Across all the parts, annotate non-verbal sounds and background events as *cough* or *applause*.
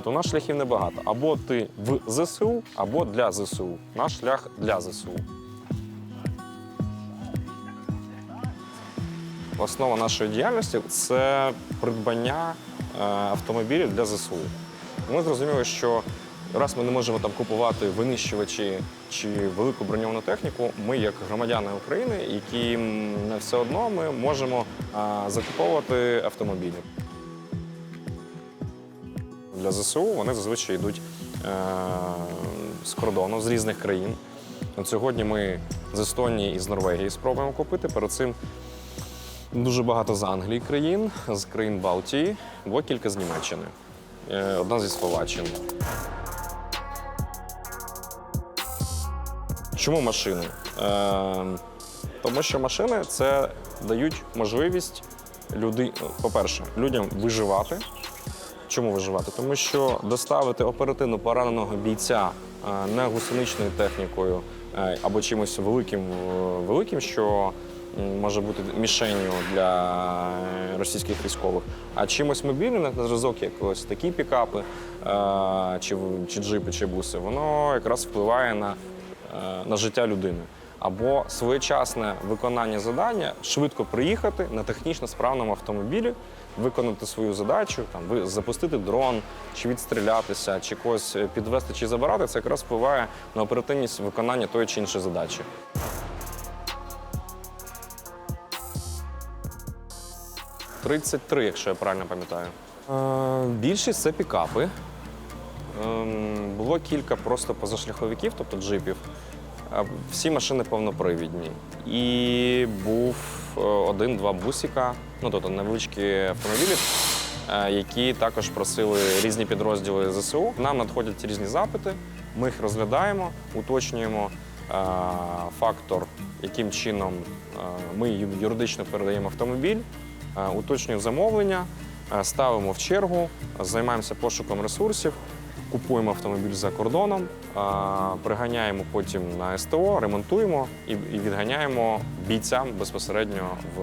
Тобто у нас шляхів небагато. Або ти в ЗСУ, або для ЗСУ. Наш шлях для ЗСУ. Основа нашої діяльності це придбання е, автомобілів для ЗСУ. Ми зрозуміли, що раз ми не можемо там купувати винищувачі чи велику броньовану техніку, ми, як громадяни України, які не все одно ми можемо е, закуповувати автомобілі. Для ЗСУ вони зазвичай йдуть е, з кордону, з різних країн. От сьогодні ми з Естонії і з Норвегії спробуємо купити. Перед цим дуже багато з Англії країн, з країн Балтії, або кілька з Німеччини, е, одна зі Словаччини. Чому машини? Е, тому що машини це дають можливість люди, по-перше, людям виживати. Чому виживати? Тому що доставити оперативно пораненого бійця е, не гусеничною технікою е, або чимось великим, е, великим, що може бути мішенню для російських військових, а чимось мобільним на зразок якогось такі пікапи, чи, чи джипи, чи буси, воно якраз впливає на, на життя людини. Або своєчасне виконання завдання, швидко приїхати на технічно справному автомобілі, виконати свою задачу, там запустити дрон, чи відстрілятися, чи когось е, підвести чи забирати, це якраз впливає на оперативність виконання тої чи іншої задачі. «33», якщо я правильно пам'ятаю. Е, більшість це пікапи. Ем, Було кілька просто позашляховиків, тобто джипів. Всі машини повнопривідні. І був е, один-два бусика, ну тобто невеличкі автомобілі, е, які також просили різні підрозділи ЗСУ. Нам надходять різні запити, ми їх розглядаємо, уточнюємо е, фактор, яким чином е, ми юридично передаємо автомобіль, уточнюємо замовлення, ставимо в чергу, займаємося пошуком ресурсів. Купуємо автомобіль за кордоном, приганяємо потім на СТО, ремонтуємо і, відганяємо бійцям безпосередньо в,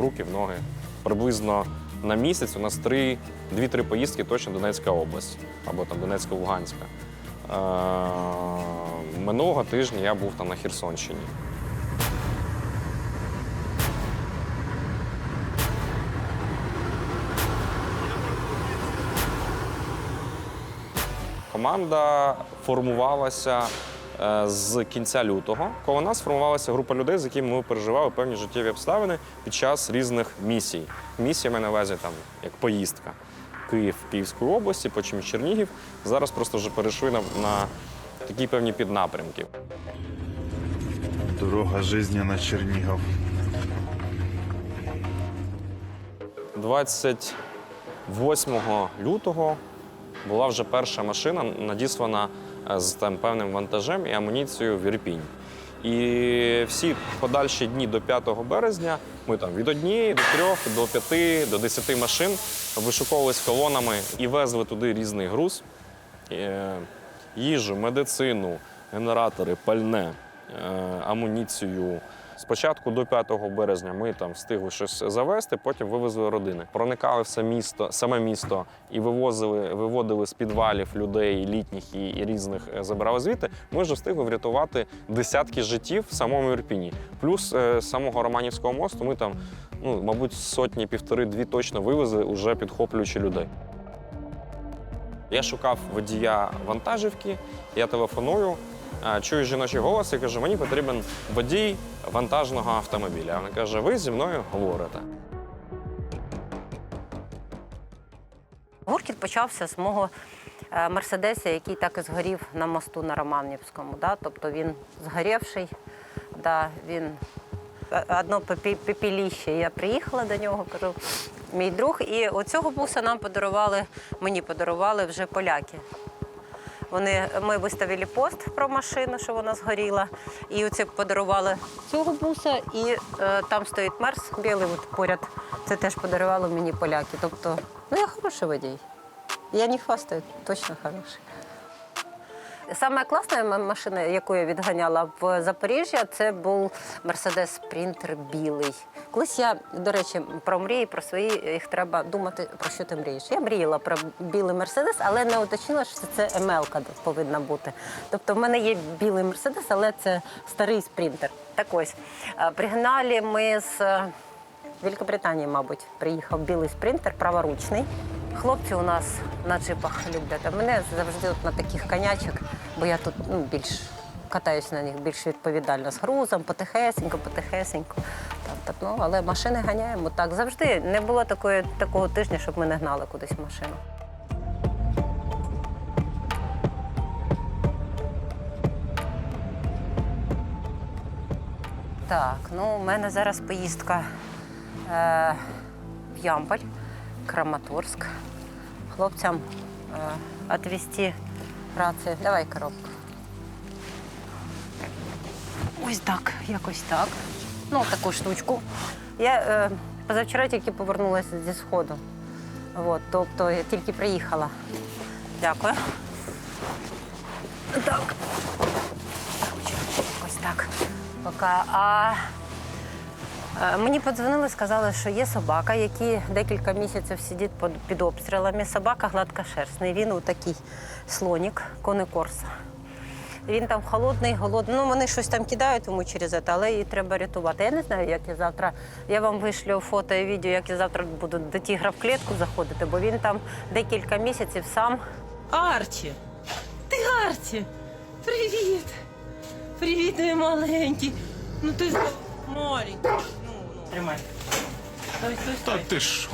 руки, в ноги. Приблизно на місяць у нас три, дві-три поїздки точно Донецька область або там Донецька-Луганська. Минулого тижня я був там на Херсонщині. Команда формувалася е, з кінця лютого. Коло нас формувалася група людей, з якими ми переживали певні життєві обставини під час різних місій. Місія маю на увазі там як поїздка. Київ, Київської області, потім Чернігів. Зараз просто вже перейшли на, на такі певні піднапрямки. Дорога жизни на Чернігов. 28 лютого була вже перша машина надіслана е, з там певним вантажем і амуніцією в Ірпінь. І всі подальші дні до 5 березня ми там від однієї до трьох, до п'яти, до десяти машин вишуковувались колонами і везли туди різний груз, е, їжу, медицину, генератори, пальне, е, амуніцію. Спочатку до 5 березня ми там встигли щось завести, потім вивезли родини. Проникали в саме місто, саме місто і вивозили, виводили з підвалів людей літніх і, і різних е, забирали звідти. Ми вже встигли врятувати десятки життів в самому Ірпіні. Плюс е, з самого Романівського мосту ми там, ну, мабуть, сотні, півтори-дві точно вивезли, уже підхоплюючи людей. Я шукав водія вантажівки, я телефоную, е, чую жіночий голос і кажу, мені потрібен водій вантажного автомобіля. Вона каже, ви зі мною говорите. Гуркіт почався з мого е, мерседеса, який так і згорів на мосту на Романівському. Да? Тобто він згорівший, да, він е, одно пепеліще. Я приїхала до нього, кажу, мій друг. І оцього буса нам подарували, мені подарували вже поляки. Вони, ми виставили пост про машину, що вона згоріла. І оце подарували цього буса, і е, там стоїть мерс білий от поряд. Це теж подарували мені поляки. Тобто, ну я хороший водій. Я не хвастаю, точно хороший. Саме класна машина, яку я відганяла в Запоріжжя, це був Mercedes Sprinter білий. Колись я, до речі, про мрії, про свої, їх треба думати, про що ти мрієш. Я мріяла про білий Мерседес, але не уточнила, що це МЛ-ка повинна бути. Тобто в мене є білий Мерседес, але це старий спринтер. Так ось. е, Пригнали ми з е, Великобританії, мабуть, приїхав білий спринтер, праворучний. Хлопці у нас на джипах люблять. А мене завжди от на таких конячок, бо я тут ну, більш катаюся на них більш відповідально з грузом, потихесенько, потихесенько. Так, ну, але машини ганяємо так. Завжди не було такої, такого тижня, щоб ми не гнали кудись машину. Так, ну у мене зараз поїздка е, в Ямполь, Краматорськ. Хлопцям е, відвести рацію. Давай коробку. Ось так, якось так. Ну, таку штучку. Я е, позавчора тільки повернулася зі сходу. От, тобто я тільки приїхала. Дякую. Так. Ось так. Пока. А мені подзвонили, сказали, що є собака, який декілька місяців сидить під, обстрілами. Собака гладкошерстний. Він у такий слонік, конекорса. Він там холодний, голодний. Ну, вони щось там кидають йому через це, але її треба рятувати. Я не знаю, як я завтра. Я вам вишлю фото і відео, як я завтра буду до тігра в клітку заходити, бо він там декілька місяців сам. Арчі! Ти Арчі! Привіт! Привіт, мій маленький! Ну ти маленький. Тримай. Стой, стой, Та стой. ти що?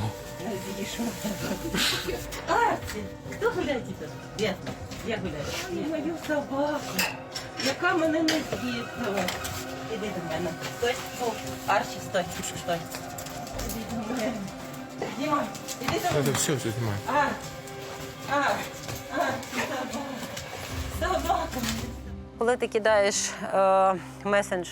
Арчі! Хто гуляє тепер? Ясно. Я гуляю. Я мою собаку, яка мене не з'їздила. Іди до мене. Стой, Фу. Арчі, стой, стой. Іди до мене. Діма, іди до мене. все, все знімаю. А, а, а, собака. Собака. Коли ти кидаєш е, месендж,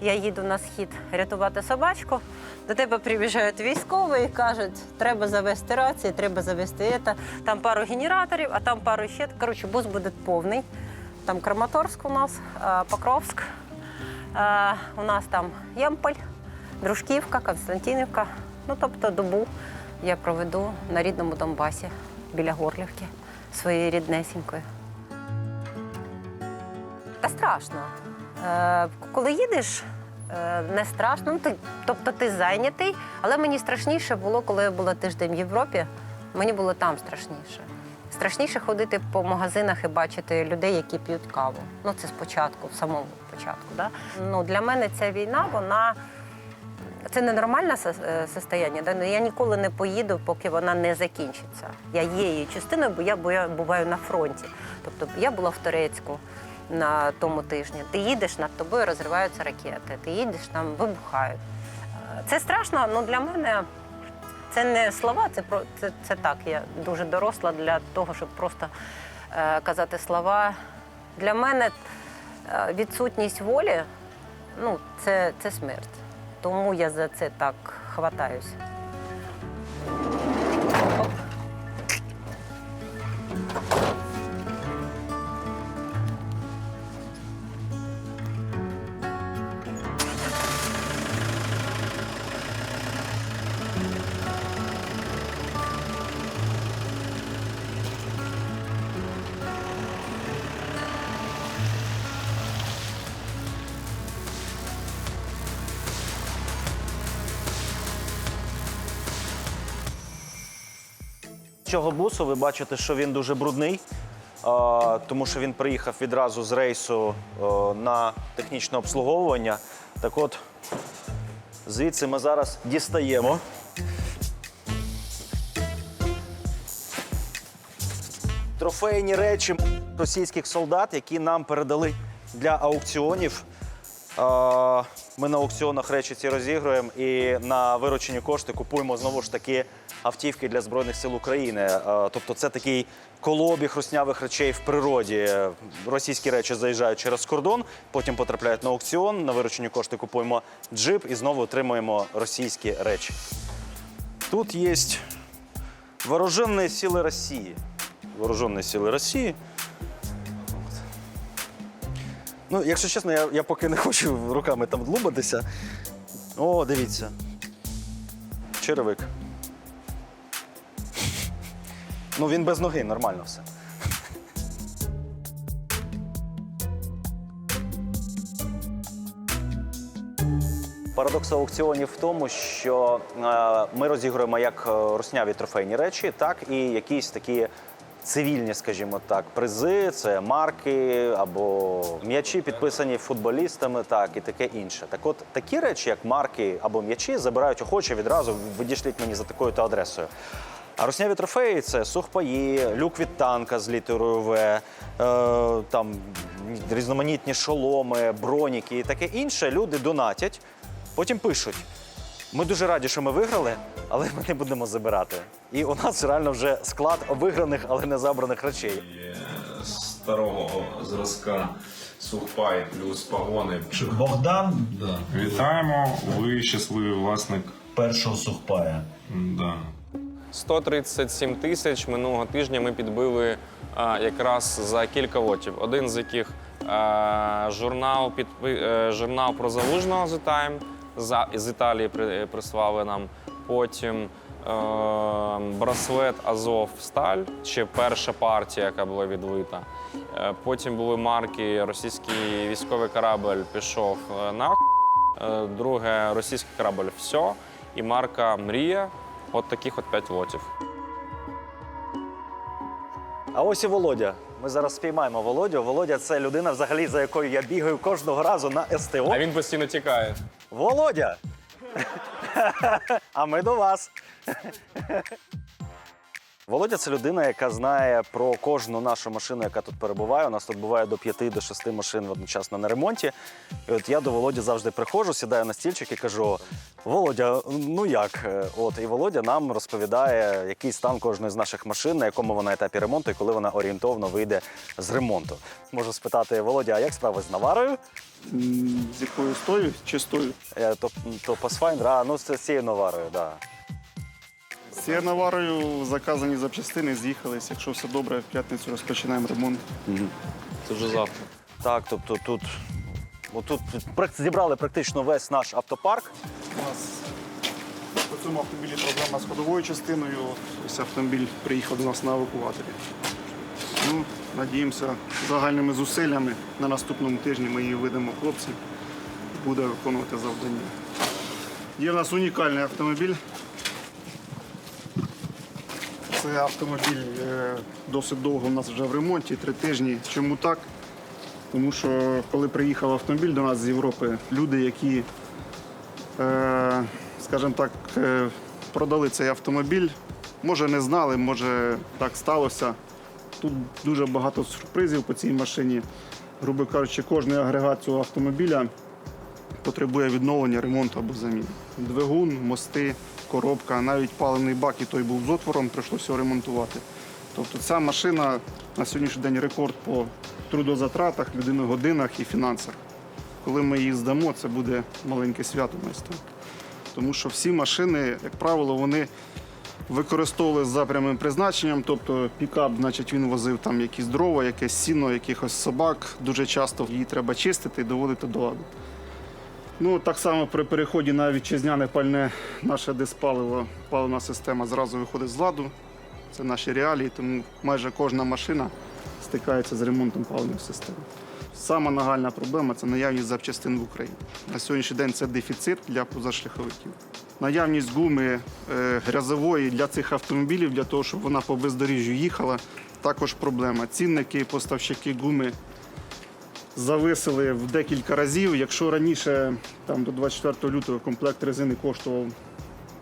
я їду на схід рятувати собачку, до тебе прибіжають військові і кажуть, треба завести рації, треба завести це. Там пару генераторів, а там пару ще. Коротше, бус буде повний. Там Краматорськ у нас, е, Покровськ. Е, у нас там Ємполь, Дружківка, Константинівка. Ну, тобто добу я проведу на рідному Донбасі біля Горлівки своєю ріднесінькою. Та страшно. Е, коли їдеш, е, не страшно. Ну, тобто ти зайнятий, але мені страшніше було, коли я була тиждень в Європі. Мені було там страшніше. Страшніше ходити по магазинах і бачити людей, які п'ють каву. Ну, це спочатку, в самому початку. Да? Ну, для мене ця війна, вона. Це не нормальне е, состояння. Да? Ну, я ніколи не поїду, поки вона не закінчиться. Я є її частиною, бо я, бо я буваю на фронті. Тобто я була в Турецьку на тому тижні. Ти їдеш, над тобою розриваються ракети, ти їдеш, там вибухають. Е, Це страшно, але для мене це не слова, це, це, це так. Я дуже доросла для того, щоб просто е, казати слова. Для мене е, відсутність волі ну, це, це смерть. Тому я за це так хватаюся. Цього бусу ви бачите, що він дуже брудний, а, тому що він приїхав відразу з рейсу о, на технічне обслуговування. Так от, звідси ми зараз дістаємо. Трофейні речі російських солдат, які нам передали для аукціонів. Ми на аукціонах речі ці розігруємо і на виручені кошти купуємо знову ж таки автівки для Збройних сил України. А, Тобто це такий колобіг руснявих речей в природі. Російські речі заїжджають через кордон, потім потрапляють на аукціон. На виручені кошти купуємо джип і знову отримуємо російські речі. Тут є вооруженные силы России. Вооруженные силы России. Ну, якщо чесно, я, я поки не хочу руками там длубатися. О, дивіться. Черевик. Ну, він без ноги, нормально все. Парадокс аукціонів в тому, що е, ми розігруємо як е, русняві трофейні речі, так і якісь такі цивільні, скажімо так, призи, це марки або м'ячі, підписані футболістами, так і таке інше. Так от такі речі, як марки або м'ячі, забирають охоче відразу відійшліть мені за такою-то адресою. А русняві трофеї це сухпаї, люк від танка з літерою В, е, там різноманітні шоломи, броніки і таке інше. Люди донатять, потім пишуть. Ми дуже раді, що ми виграли, але ми не будемо забирати. І у нас реально вже склад виграних, але не забраних речей. старого зразка сухпай плюс погони. Богдан Да. Вітаємо, ви щасливий власник. першого сухпая. Да. 137 тисяч минулого тижня ми підбили а, якраз за кілька лотів. Один з яких а, журнал, підпи- е, журнал про залужного The Time за, з Італії при, прислали нам. Потім е, браслет Азов Сталь, ще перша партія, яка була відлита. Е, потім були марки російський військовий корабль пішов на друге російський корабль все і марка Мрія. От таких от п'ять лотів. А ось і Володя. Ми зараз спіймаємо Володю. Володя це людина, взагалі, за якою я бігаю кожного разу на СТО. А він постійно тікає. Володя! *laughs* а ми до вас. Володя це людина, яка знає про кожну нашу машину, яка тут перебуває. У нас тут буває до п'яти до шести машин одночасно на ремонті. І от я до Володі завжди приходжу, сідаю на стільчик і кажу: Володя, ну як? Е, От і Володя нам розповідає, який стан кожної з наших машин, на якому вона етапі ремонту і коли вона орієнтовно вийде з ремонту. Можу спитати Володя, а як справи з Наварою? З якою стою чи стою? Е, То, то Pathfinder, а ну з цією Наварою, так. Да. З цією наварою заказані запчастини, з'їхались. Якщо все добре, в п'ятницю розпочинаємо ремонт. Це вже завтра. Так, тобто тут, отут прак- зібрали практично весь наш автопарк. У нас по цьому автомобілі проблема з ходовою частиною. Ось автомобіль приїхав до нас на евакуаторі. Ну, надіємося, загальними зусиллями на наступному тижні ми її видамо хлопцям. Буде виконувати завдання. Є в нас унікальний автомобіль. Це автомобіль е, досить довго у нас вже в ремонті, три тижні. Чому так? Тому що коли приїхав автомобіль до нас з Європи, люди, які, е, скажімо так, е, продали цей автомобіль, може не знали, може так сталося. Тут дуже багато сюрпризів по цій машині. Грубо кажучи, кожний агрегат цього автомобіля потребує відновлення, ремонту або заміни. Двигун, мости, коробка, навіть паливний бак і той був з отвором, прийшлося ремонтувати. Тобто ця машина на сьогоднішній день рекорд по трудозатратах, людиногодинах і фінансах. Коли ми її здамо, це буде маленьке свято майстра. Тому що всі машини, як правило, вони використовували за прямим призначенням. Тобто пікап, значить, він возив там якісь дрова, якесь сіно, якихось собак. Дуже часто її треба чистити і доводити до ладу. Ну, так само при переході на вітчизняне пальне наше диспаливо, паливна система зразу виходить з ладу. Це наші реалії, тому майже кожна машина стикається з ремонтом паливної системи. Сама нагальна проблема це наявність запчастин в Україні. На сьогоднішній день це дефіцит для позашляховиків. Наявність гуми е, грязової для цих автомобілів, для того, щоб вона по бездоріжжю їхала, також проблема. Цінники, поставщики гуми зависили в декілька разів. Якщо раніше, там до 24 лютого, комплект резини коштував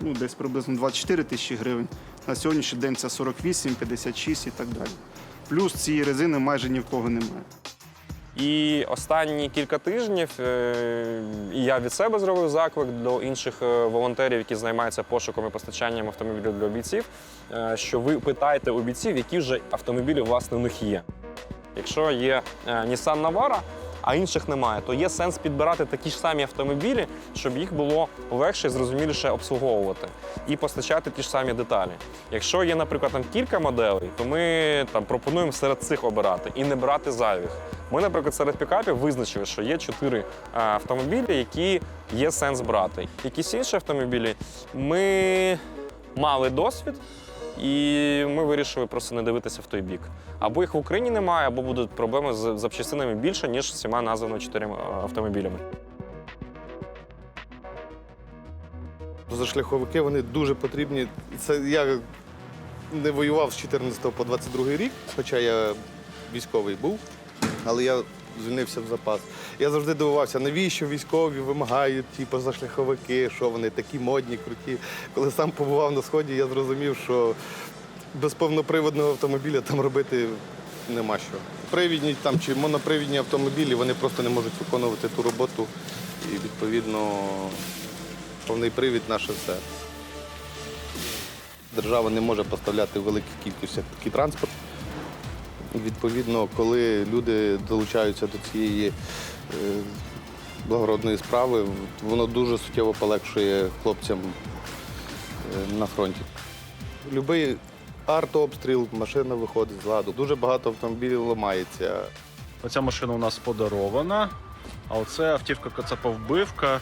ну, десь приблизно 24 тисячі гривень, на сьогоднішній день це 48, 56 і так далі. Плюс цієї резини майже ні в кого немає. І останні кілька тижнів е, і я від себе зробив заклик до інших е, волонтерів, які займаються пошуком і постачанням автомобілів для бійців, е, що ви питаєте у бійців, які вже автомобілі власне у них є. Якщо є е, Nissan Navara, а інших немає, то є сенс підбирати такі ж самі автомобілі, щоб їх було легше і зрозуміліше обслуговувати і постачати ті ж самі деталі. Якщо є, наприклад, там кілька моделей, то ми там пропонуємо серед цих обирати і не брати зайвих. Ми, наприклад, серед пікапів визначили, що є чотири е, автомобілі, які є сенс брати. Якісь інші автомобілі ми мали досвід, і ми вирішили просто не дивитися в той бік. Або їх в Україні немає, або будуть проблеми з запчастинами більше, ніж всіма названими чотирма е, автомобілями. Позашляховики вони дуже потрібні. Це я не воював з 14 по 22 рік, хоча я військовий був, але я звільнився в запас. Я завжди дивувався, навіщо військові вимагають ті позашляховики, що вони такі модні, круті. Коли сам побував на сході, я зрозумів, що без повноприводного автомобіля там робити нема що. Привідні там чи монопривідні автомобілі вони просто не можуть виконувати ту роботу. І відповідно повний привід наше все. Держава не може поставляти в великих кількостях такий транспорт. Відповідно, коли люди долучаються до цієї е, благородної справи, воно дуже суттєво полегшує хлопцям е, на фронті. Любий артобстріл, машина виходить з ладу. Дуже багато автомобілів ламається. Оця машина у нас подарована, а оце автівка Кацапа-вбивка,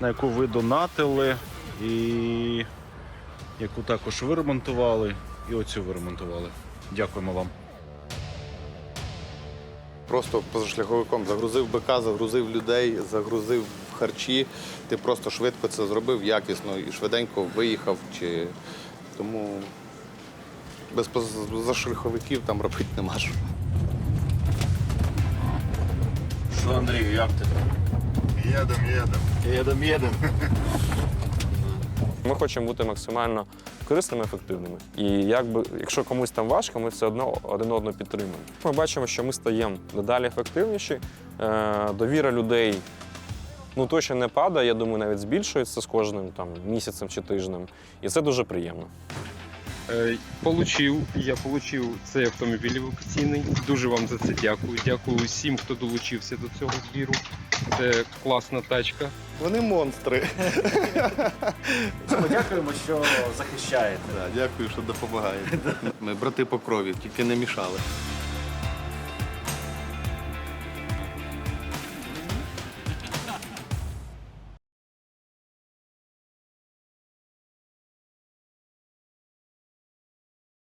на яку ви донатили і яку також ви ремонтували, і оцю ви ремонтували. Дякуємо вам. Просто позашляховиком загрузив БК, загрузив людей, загрузив харчі. Ти просто швидко це зробив якісно і швиденько виїхав. Чи... Тому без позашляховиків там робити нема що. Що, Андрію, як ти? Їдем, їдем. Єдем, єдем. Ми хочемо бути максимально корисними, ефективними. І якби, якщо комусь там важко, ми все одно один одного підтримуємо. Ми бачимо, що ми стаємо дедалі ефективніші. Е, довіра людей ну, точно не падає, я думаю, навіть збільшується з кожним там, місяцем чи тижнем. І це дуже приємно. Е, Получив, я получив цей автомобіль евакуаційний. Дуже вам за це дякую. Дякую усім, хто долучився до цього збіру. Це класна тачка. Вони монстри. Дякуємо, що захищаєте. Да, дякую, що допомагаєте. Ми брати по крові, тільки не мішали.